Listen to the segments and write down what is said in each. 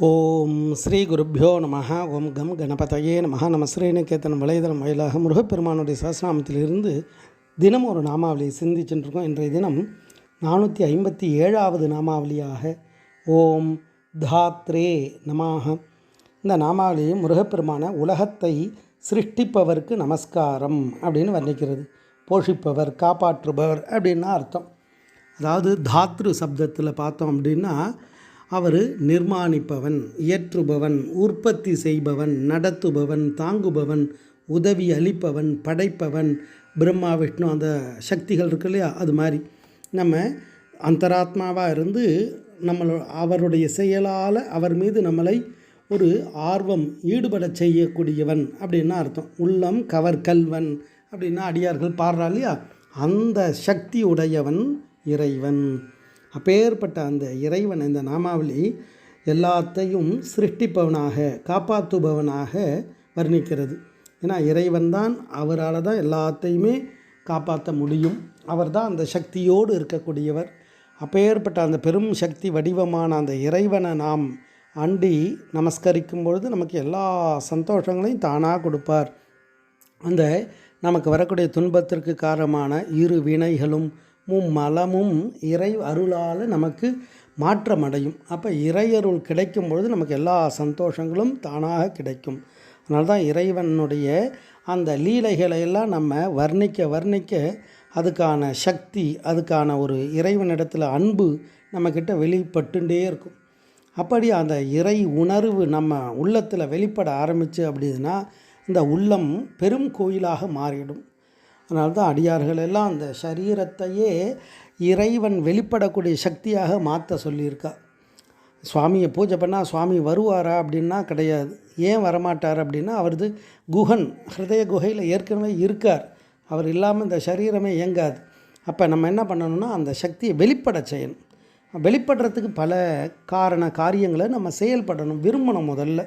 ஓம் ஸ்ரீ குருப்பியோ நம ஓம் கம் கணபதையே நம நம ஸ்ரீநிகேத்தன் வலைதளம் வாயிலாக முருகப்பெருமானுடைய சஹஸ்ரநாமத்திலிருந்து தினம் ஒரு நாமாவளியை சிந்திச்சுட்டு இன்றைய தினம் நானூற்றி ஐம்பத்தி ஏழாவது நாமாவளியாக ஓம் தாத்ரே நமாக இந்த நாமாவளியும் முருகப்பெருமான உலகத்தை சிருஷ்டிப்பவருக்கு நமஸ்காரம் அப்படின்னு வர்ணிக்கிறது. போஷிப்பவர் காப்பாற்றுபவர் அப்படின்னா அர்த்தம். அதாவது தாத்ரு சப்தத்தில் பார்த்தோம் அப்படின்னா அவர் நிர்மாணிப்பவன் இயற்றுபவன் உற்பத்தி செய்பவன் நடத்துபவன் தாங்குபவன் உதவி அளிப்பவன் படைப்பவன் பிரம்மா விஷ்ணு அந்த சக்திகள் இருக்கு இல்லையா? அது மாதிரி. நம்ம அந்தராத்மாவாக இருந்து நம்மளோ அவருடைய செயலால் அவர் மீது நம்மளை ஒரு ஆர்வம் ஈடுபட செய்யக்கூடியவன் அப்படின்னா அர்த்தம். உள்ளம் கவர் கல்வன் அப்படின்னா அடியார்கள் பாடுறா இல்லையா? அந்த சக்தி உடையவன் இறைவன். அப்பேற்பட்ட அந்த இறைவன் இந்த நாமாவளி எல்லாத்தையும் சிருஷ்டிப்பவனாக காப்பாற்றுபவனாக வர்ணிக்கிறது. ஏன்னா இறைவன் தான் அவரால் தான் எல்லாத்தையுமே காப்பாற்ற முடியும். அவர் தான் அந்த சக்தியோடு இருக்கக்கூடியவர். அப்பேற்பட்ட அந்த பெரும் சக்தி வடிவமான அந்த இறைவனை நாம் அண்டி நமஸ்கரிக்கும் பொழுது நமக்கு எல்லா சந்தோஷங்களையும் தானாக கொடுப்பார். அந்த நமக்கு வரக்கூடிய துன்பத்திற்கு காரணமான இரு வினைகளும் மும் மலமும் இறை அருளால் நமக்கு மாற்றமடையும். அப்போ இறையருள் கிடைக்கும் பொழுது நமக்கு எல்லா சந்தோஷங்களும் தானாக கிடைக்கும். அதனால தான் இறைவனுடைய அந்த லீலைகளை எல்லாம் நம்ம வர்ணிக்க வர்ணிக்க அதுக்கான சக்தி அதுக்கான ஒரு இறைவனிடத்தில் அன்பு நம்மக்கிட்ட வெளிப்பட்டுண்டே இருக்கும். அப்படி அந்த இறை உணர்வு நம்ம உள்ளத்தில் வெளிப்பட ஆரம்பிச்சு அப்படின்னா இந்த உள்ளம் பெரும் கோயிலாக மாறிடும். அதனால தான் அடியார்கள் எல்லாம் அந்த சரீரத்தையே இறைவன் வெளிப்படக்கூடிய சக்தியாக மாற்ற சொல்லியிருக்கா. சுவாமியை பூஜை பண்ணால் சுவாமி வருவாரா அப்படின்னா கிடையாது. ஏன் வரமாட்டார் அப்படின்னா அவரது குகன் ஹிருதய குகையில் ஏற்கனவே இருக்கார். அவர் இல்லாமல் இந்த சரீரமே இயங்காது. அப்போ நம்ம என்ன பண்ணணும்னா அந்த சக்தியை வெளிப்பட செய்யணும். வெளிப்படுறதுக்கு பல காரண காரியங்களை நம்ம செயல்படணும் விரும்பணும் முதல்ல.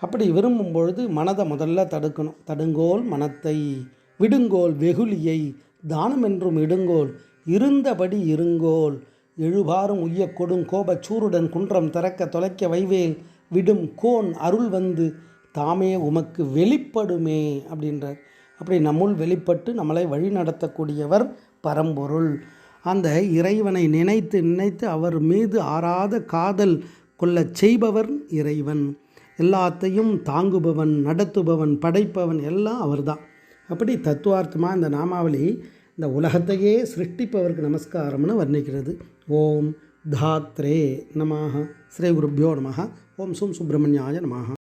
அப்படி விரும்பும் பொழுது மனதை முதல்ல தடுக்கணும். தடுங்கோல் மனத்தை விடுங்கோல் வெகுளியை தானம் என்றும் இடுங்கோல் இருந்தபடி இருங்கோல் எழுபாரும் உய்ய கொடும் கோபச் சூருடன் குன்றம் திறக்க தொலைக்க வைவேல் விடும் கோன் அருள் வந்து தாமே உமக்கு வெளிப்படுமே அப்படின்றார். அப்படி நம்முள் வெளிப்பட்டு நம்மளை வழி நடத்தக்கூடியவர் பரம்பொருள். அந்த இறைவனை நினைத்து நினைத்து அவர் மீது ஆறாத காதல் கொள்ளச் செய்பவர் இறைவன். எல்லாத்தையும் தாங்குபவன் நடத்துபவன் படைப்பவன் எல்லாம் அவர்தான். அப்படி தத்துவார்த்தமாக இந்த நாமாவளி இந்த உலகத்தையே சிருஷ்டிப்பவருக்கு நமஸ்காரம்னு வர்ணிக்கிறது. ஓம் தாத்ரே நமாக ஸ்ரீ குருப்பியோ நமக ஓம் சும் சுப்பிரமணியாய நமாக